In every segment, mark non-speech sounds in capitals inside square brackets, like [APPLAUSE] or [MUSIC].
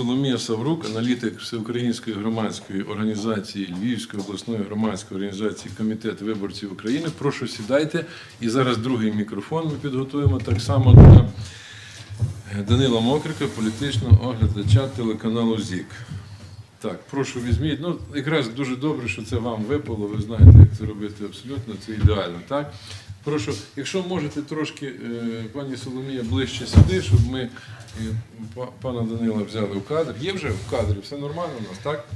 Соломія Саврук, аналітик Всеукраїнської громадської організації Львівської обласної громадської організації Комітет виборців України. Прошу сідайте. І зараз другий мікрофон ми підготуємо так само для Данила Мокрика, політичного оглядача телеканалу ЗІК. Так, прошу візьміть. Ну, якраз дуже добре, що це вам випало. Ви знаєте, як це робити абсолютно, це ідеально, так? Прошу, якщо можете трошки, е, пані Соломія, ближче сюди, щоб ми е, пана Данила взяли в кадр. Є вже в кадрі, все нормально у нас, так?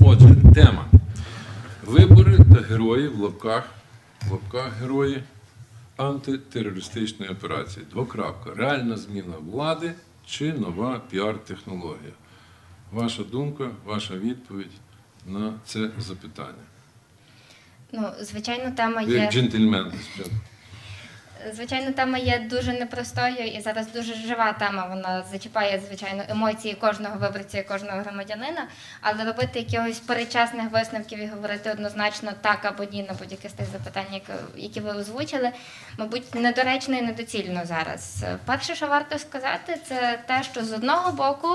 Отже, тема. Вибори та герої в лапках, в лапках герої антитерористичної операції. Двокрапка. Реальна зміна влади чи нова піар-технологія? Ваша думка, ваша відповідь на це запитання. Ну, звичайно, тема Ви як є джентльмен звичайно, тема є дуже непростою і зараз дуже жива тема. Вона зачіпає звичайно емоції кожного виборця і кожного громадянина. Але робити якихось перечасних висновків і говорити однозначно так або ні на будь-яке з тих запитань, які ви озвучили, мабуть, недоречно і недоцільно зараз. Перше, що варто сказати, це те, що з одного боку.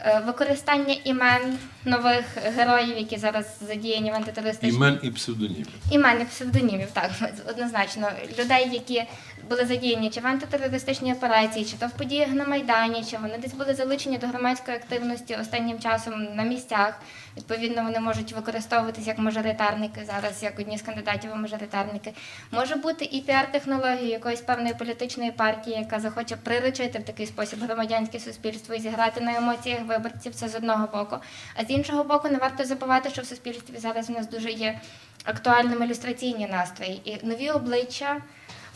Е, Використання імен нових героїв, які зараз задіяні в антитерористичній Імен і псевдонімів. Імен і псевдонімів, так, [LAUGHS] однозначно. Людей, які були задіяні чи в антитерористичній операції, чи то в подіях на Майдані, чи вони десь були залучені до громадської активності останнім часом на місцях. Відповідно, вони можуть використовуватись як мажоритарники зараз, як одні з кандидатів у мажоритарники. Може бути і піар-технологія якоїсь певної політичної партії, яка захоче приручити в такий спосіб громадянське суспільство і зіграти на емоціях виборців. Це з одного боку. А з іншого боку, не варто забувати, що в суспільстві зараз у нас дуже є актуальними ілюстраційні настрої і нові обличчя.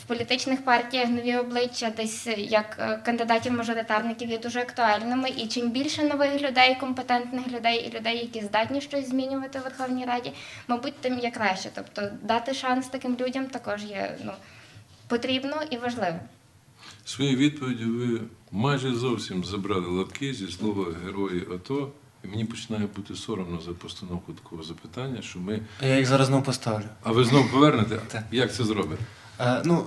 В політичних партіях нові обличчя десь як е, кандидатів-мажоритарників є дуже актуальними. І чим більше нових людей, компетентних людей і людей, які здатні щось змінювати у Верховній Раді, мабуть, тим є краще. Тобто дати шанс таким людям також є ну, потрібно і важливо. Своєю відповіддю ви майже зовсім забрали латки зі слова герої АТО. І мені починає бути соромно за постановку такого запитання, що ми. Я їх зараз знову поставлю. А ви знову повернете? [LAUGHS] Так. Як це зробите? Е, ну,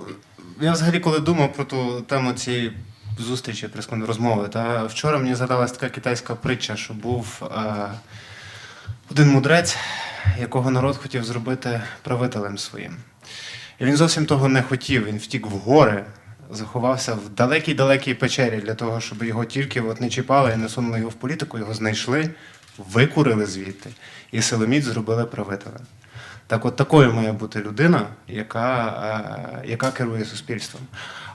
я взагалі, коли думав про ту тему цієї зустрічі, прискон розмови, та вчора мені згадалась така китайська притча, що був е, один мудрець, якого народ хотів зробити правителем своїм. І він зовсім того не хотів. Він втік в гори, заховався в далекій-далекій печері для того, щоб його тільки от не чіпали і не сунули його в політику, його знайшли, викурили звідти, і силоміць зробили правителем. Так от такою має бути людина, яка, е, яка керує суспільством.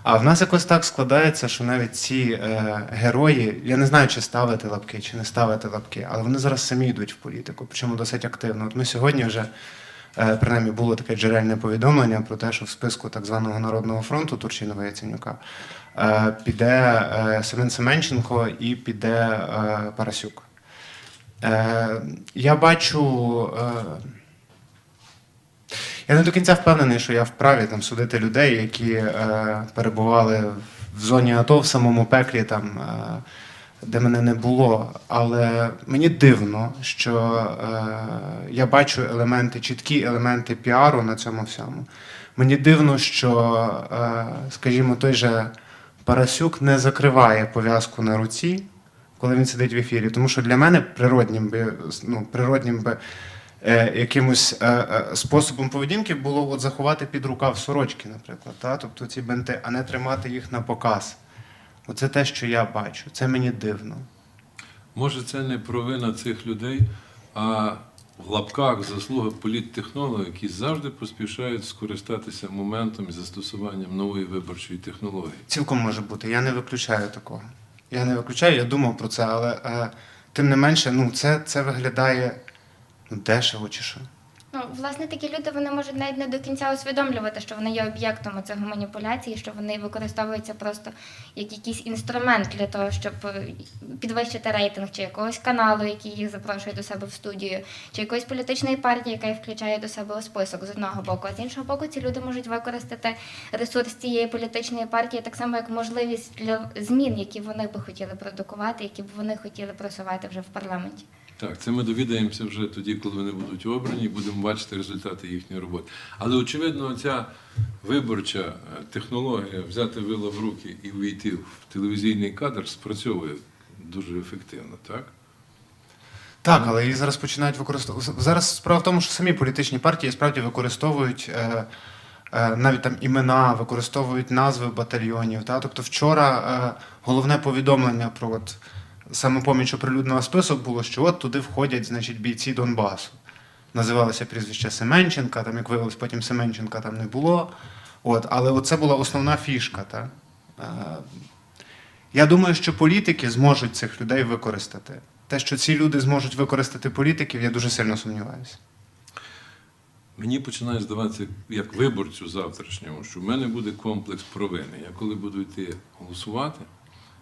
А в нас якось так складається, що навіть ці е, герої, я не знаю, чи ставити лапки, чи не ставити лапки, але вони зараз самі йдуть в політику, причому досить активно. От ми сьогодні вже, принаймні, було таке джерельне повідомлення про те, що в списку так званого Народного фронту Турчинова Яценюка е, піде е, Семен Семенченко і піде е, Парасюк. Е, я бачу. Е, я не до кінця впевнений, що я вправі там судити людей, які е, перебували в зоні АТО в самому пеклі, там, е, де мене не було. Але мені дивно, що е, я бачу елементи, чіткі елементи піару на цьому всьому. Мені дивно, що, е, скажімо, той же Парасюк не закриває пов'язку на руці, коли він сидить в ефірі. Тому що для мене природнім би, ну, природнім би е, якимось е, е, способом поведінки було от заховати під рукав сорочки, наприклад, та? тобто ці бенти, а не тримати їх на показ. Оце те, що я бачу. Це мені дивно. Може, це не провина цих людей, а в лапках заслуга політтехнологів, які завжди поспішають скористатися моментом і застосуванням нової виборчої технології. Цілком може бути. Я не виключаю такого. Я не виключаю, я думав про це, але е, тим не менше, ну, це, це виглядає ну, дешево чи що. Ну, власне, такі люди вони можуть навіть не до кінця усвідомлювати, що вони є об'єктом цих маніпуляцій, що вони використовуються просто як якийсь інструмент для того, щоб е, підвищити рейтинг чи якогось каналу, який їх запрошує до себе в студію, чи якоїсь політичної партії, яка їх включає до себе у список з одного боку. А з іншого боку, ці люди можуть використати ресурс цієї політичної партії так само, як можливість для змін, які вони би хотіли продукувати, які б вони хотіли просувати вже в парламенті. Так, це ми довідаємося вже тоді, коли вони будуть обрані, будемо бачити результати їхньої роботи. Але очевидно, ця виборча е, технологія взяти вила в руки і увійти в телевізійний кадр спрацьовує. дуже ефективно, так? Так, але її зараз починають використовувати. Зараз справа в тому, що самі політичні партії справді використовують е, е, навіть там імена, використовують назви батальйонів. Та? Тобто вчора е, головне повідомлення про от, самопоміч оприлюдненого список було, що от туди входять значить, бійці Донбасу. Називалося прізвище Семенченка, там, як виявилось, потім Семенченка там не було. От, але це була основна фішка. Та? Е, я думаю, що політики зможуть цих людей використати. Те, що ці люди зможуть використати політиків, я дуже сильно сумніваюся. Мені починає здаватися, як виборцю завтрашньому, що в мене буде комплекс провини. Я коли буду йти голосувати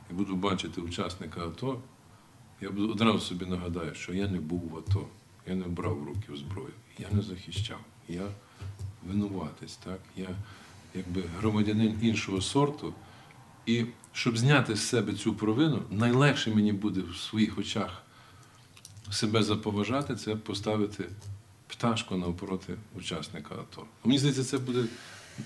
і буду бачити учасника АТО, я одразу собі нагадаю, що я не був в АТО, я не брав в руки зброю, я не захищав, я винуватець, так? я якби громадянин іншого сорту. І щоб зняти з себе цю провину, найлегше мені буде в своїх очах себе заповажати, це поставити пташку навпроти учасника АТО. Мені здається, це буде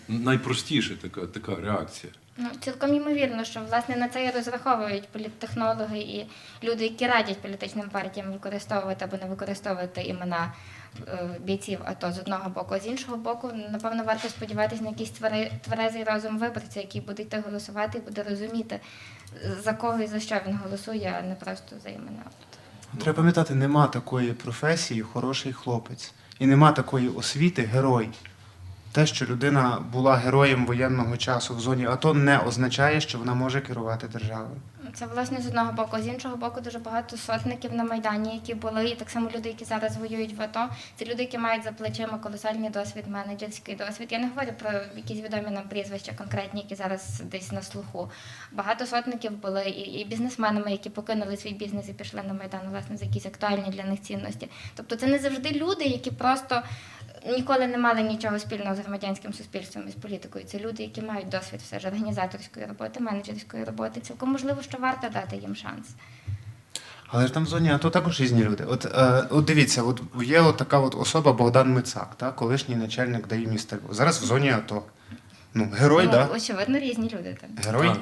найпростіша така, така реакція. Ну, цілком ймовірно, що власне на це і розраховують політтехнологи і люди, які радять політичним партіям використовувати або не використовувати імена е, бійців АТО з одного боку, а з іншого боку, напевно, варто сподіватися на якийсь тверезий розум виборця, який буде йти голосувати і буде розуміти, за кого і за що він голосує, а не просто за імена. Треба пам'ятати, нема такої професії хороший хлопець. І нема такої освіти герой. Те, що людина була героєм воєнного часу в зоні АТО, не означає, що вона може керувати державою. Це власне з одного боку. З іншого боку, дуже багато сотників на майдані, які були, і так само люди, які зараз воюють в АТО. Це люди, які мають за плечима колосальний досвід, менеджерський досвід. Я не говорю про якісь відомі нам прізвища конкретні, які зараз десь на слуху. Багато сотників були і, і бізнесменами, які покинули свій бізнес і пішли на майдан, власне, за якісь актуальні для них цінності. Тобто, це не завжди люди, які просто. Ніколи не мали нічого спільного з громадянським суспільством і з політикою. Це люди, які мають досвід все ж організаторської роботи, менеджерської роботи. Цілком можливо, що варто дати їм шанс. Але ж там в зоні АТО також різні люди. От, е, от дивіться, от є от така от особа Богдан Мицак, та, колишній начальник ДАІ міста Львова. Зараз в зоні АТО. Ну, герой, ну. Да? очевидно, різні люди там. Герой. Так.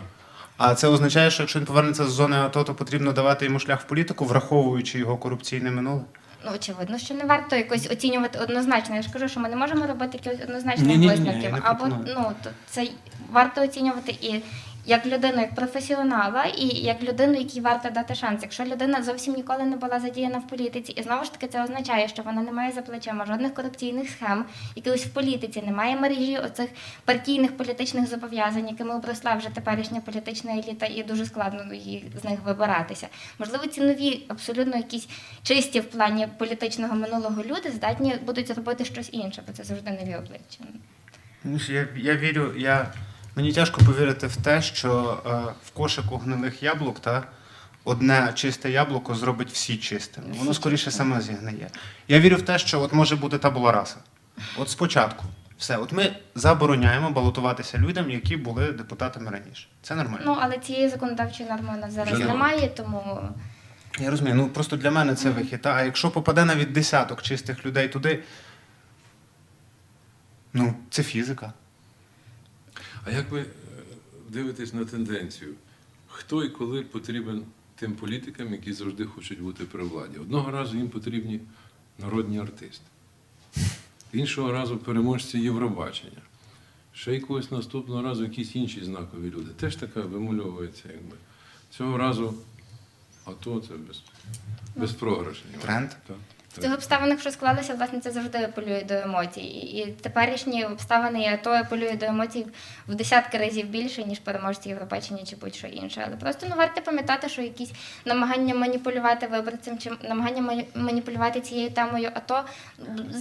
А це означає, що якщо він повернеться з зони АТО, то потрібно давати йому шлях в політику, враховуючи його корупційне минуле. Ну, очевидно, що не варто якось оцінювати однозначно. Я ж кажу, що ми не можемо робити якихось однозначних Ні-ні-ні, я висновків. не Або пропоную. ну то це варто оцінювати і як людину, як професіонала, і як людину, якій варто дати шанс. Якщо людина зовсім ніколи не була задіяна в політиці, і знову ж таки це означає, що вона не має за плечима жодних корупційних схем, якихось в політиці, немає мережі оцих партійних політичних зобов'язань, якими обросла вже теперішня політична еліта, і дуже складно її з них вибиратися. Можливо, ці нові, абсолютно якісь чисті в плані політичного минулого люди здатні будуть зробити щось інше, бо це завжди нові обличчя. Ну, Я, я вірю, я... мені тяжко повірити в те, що е, в кошику гнилих яблук та одне чисте яблуко зробить всі чистими. Воно скоріше саме зігниє. Я вірю в те, що от може бути табула раса. От спочатку. Все, от ми забороняємо балотуватися людям, які були депутатами раніше. Це нормально. Ну але цієї законодавчої норми у нас зараз Вже немає, тому Я розумію, ну просто для мене це вихід. Та, А якщо попаде навіть десяток чистих людей туди, ну, це фізика. А як ви е, дивитесь на тенденцію? Хто і коли потрібен тим політикам, які завжди хочуть бути при владі? Одного разу їм потрібні народні артисти, іншого разу переможці Євробачення. Ще якогось наступного разу якісь інші знакові люди. Теж така вимульовується, якби. Цього разу АТО це без, безпрограшний. Тренд. Так, в цих обставинах, що склалися, власне, це завжди апелює до емоцій. І, теперішні обставини і АТО апелює до емоцій в десятки разів більше, ніж переможці Євробачення чи будь-що інше. Але просто ну варто пам'ятати, що якісь намагання маніпулювати виборцем чи намагання мані- маніпулювати цією темою АТО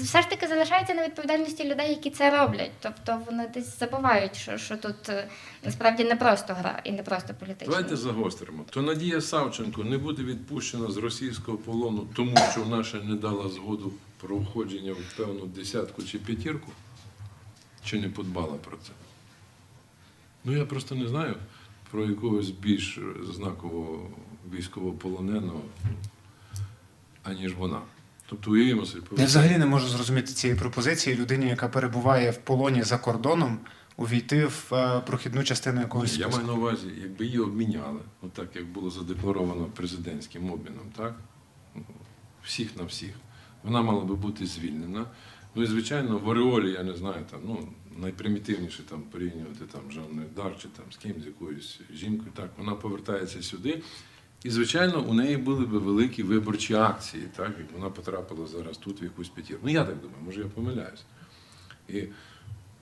все ж таки залишається на відповідальності людей, які це роблять. Тобто вони десь забувають, що, що тут е, насправді не просто гра і не просто політична. Давайте загостримо. То Надія Савченко не буде відпущена з російського полону, тому що наша не дала згоду про входження в певну десятку чи п'ятірку, чи не подбала про це. Ну я просто не знаю про якогось більш знакового військовополоненого, аніж вона. Тобто уявімо собі, Я взагалі не можу зрозуміти цієї пропозиції людині, яка перебуває в полоні за кордоном, увійти в е, прохідну частину якогось Я маю на увазі, якби її обміняли, отак як було задекларовано президентським обміном, так? Всіх на всіх. Вона мала би бути звільнена. Ну і звичайно, в Ореолі, я не знаю, там, ну, найпримітивніше там порівнювати там Жанною Дар чи там з ким, з якоюсь жінкою. Так, вона повертається сюди. І, звичайно, у неї були б великі виборчі акції, так, як вона потрапила зараз тут в якусь п'ятірку. Ну, я так думаю, може я помиляюсь. І,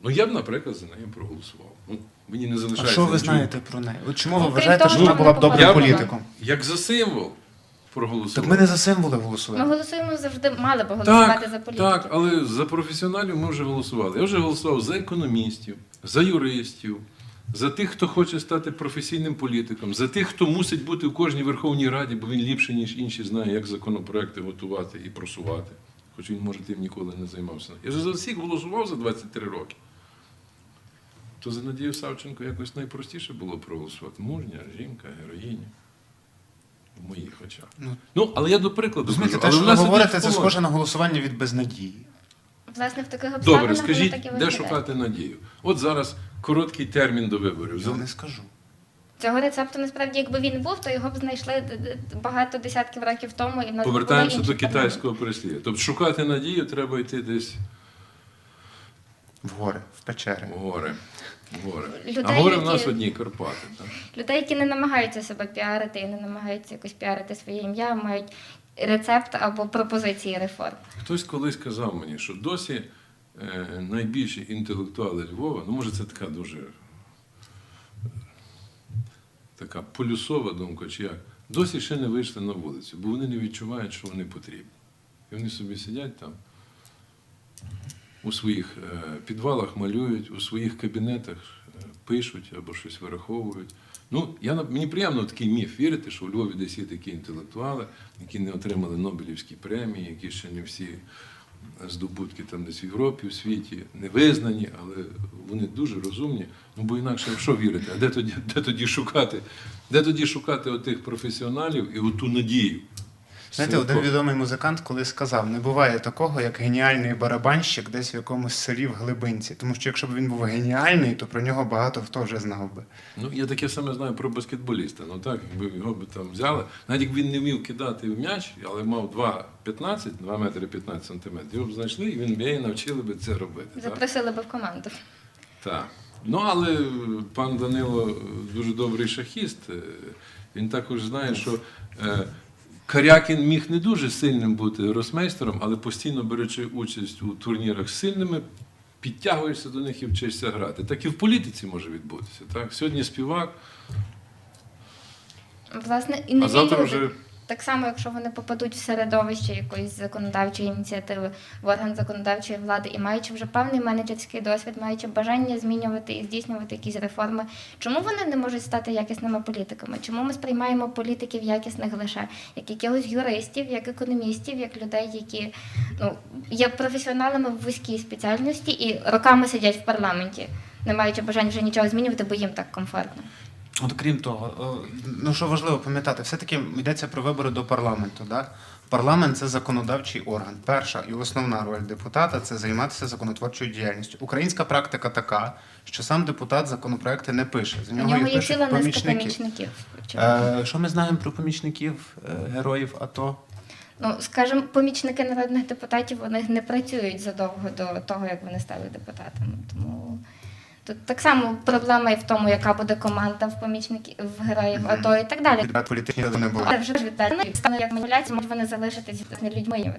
ну, я б, наприклад, за неї проголосував. Ну, мені не А залишається. що ви нічого. знаєте про неї? От чому ви вважаєте, що вона була б добрим політиком? Як за символ проголосував. Так ми не за символи Ми голосуємо. голосуємо завжди, мали би голосувати за Так, політики. так, але за професіоналів ми вже голосували. Я вже голосував за економістів, за юристів, за тих, хто хоче стати професійним політиком, за тих, хто мусить бути в кожній Верховній Раді, бо він ліпше, ніж інші, знає, як законопроекти готувати і просувати. Хоч він, може, тим ніколи не займався. Я вже за всіх голосував за 23 роки. То за Надію Савченко якось найпростіше було проголосувати. Мужня, жінка, героїня. Очах. Ну, Ну, але я до прикладу. Розумієте, кажу, те, що ви говорите, це схоже на голосування від безнадії. Власне, в таких обставинах Добре, воно скажіть, так і де виглядає. шукати надію? От зараз короткий термін до виборів. Я не скажу. Цього рецепту насправді, якби він був, то його б знайшли багато десятків років тому, і в нас Повертаємося до китайського прислів'я. Тобто шукати надію треба йти десь В гори, в печери. в гори. Гори. а Людей, гори в нас які- одні Карпати. Так? Людей, які не намагаються себе піарити і не намагаються якось піарити своє ім'я, мають рецепт або пропозиції реформ. Хтось колись казав мені, що досі е, найбільші інтелектуали Львова, ну може це така дуже така полюсова думка, чи як, досі ще не вийшли на вулицю, бо вони не відчувають, що вони потрібні. І вони собі сидять там, у своїх е, підвалах малюють, у своїх кабінетах е, пишуть або щось вираховують. Ну, я, мені приємно такий міф вірити, що у Львові десь є такі інтелектуали, які не отримали Нобелівські премії, які ще не всі здобутки там десь в Європі, в світі, не визнані, але вони дуже розумні. Ну, бо інакше в що вірити? А де тоді, де тоді шукати? Де тоді шукати отих професіоналів і оту надію? Знаєте, один відомий музикант колись сказав: не буває такого, як геніальний барабанщик десь в якомусь селі в глибинці. Тому що якщо б він був геніальний, то про нього багато хто вже знав би. Ну, я таке саме знаю про баскетболіста. Ну так, якби його би там взяли, навіть якби він не вмів кидати в м'яч, але мав 2,15, 2 метри 15 сантиметрів, його б знайшли, і він і навчили би це робити. Так? Запросили би в команду. Так. Ну, але пан Данило дуже добрий шахіст. Е, Він також знає, що е, Карякін міг не дуже сильним бути росмейстером, але постійно беручи участь у турнірах з сильними, підтягуєшся до них і вчишся грати. Так і в політиці може відбутися. Так? Сьогодні співак, Власне, і а завтра вже Так само, якщо вони попадуть в середовище якоїсь законодавчої ініціативи в орган законодавчої влади і маючи вже певний менеджерський досвід, маючи бажання змінювати і здійснювати якісь реформи, чому вони не можуть стати якісними політиками? Чому ми сприймаємо політиків якісних лише як якихось юристів, як економістів, як людей, які ну є професіоналами в вузькій спеціальності і роками сидять в парламенті, не маючи бажання вже нічого змінювати, бо їм так комфортно. От крім того, ну що важливо пам'ятати, все-таки йдеться про вибори до парламенту. Да? Парламент це законодавчий орган. Перша і основна роль депутата це займатися законотворчою діяльністю. Українська практика така, що сам депутат законопроекти не пише. За нього нього є ціла низка помічників. Е, що ми знаємо про помічників е, героїв АТО? Ну, скажімо, помічники народних депутатів вони не працюють задовго до того, як вони стали депутатами. Тому тут так само проблема і в тому, яка буде команда в помічників в героїв АТО і так далі. Політичні не було. Але вже ж віддати стане як маніпуляції, можуть вони залишитись з людьми.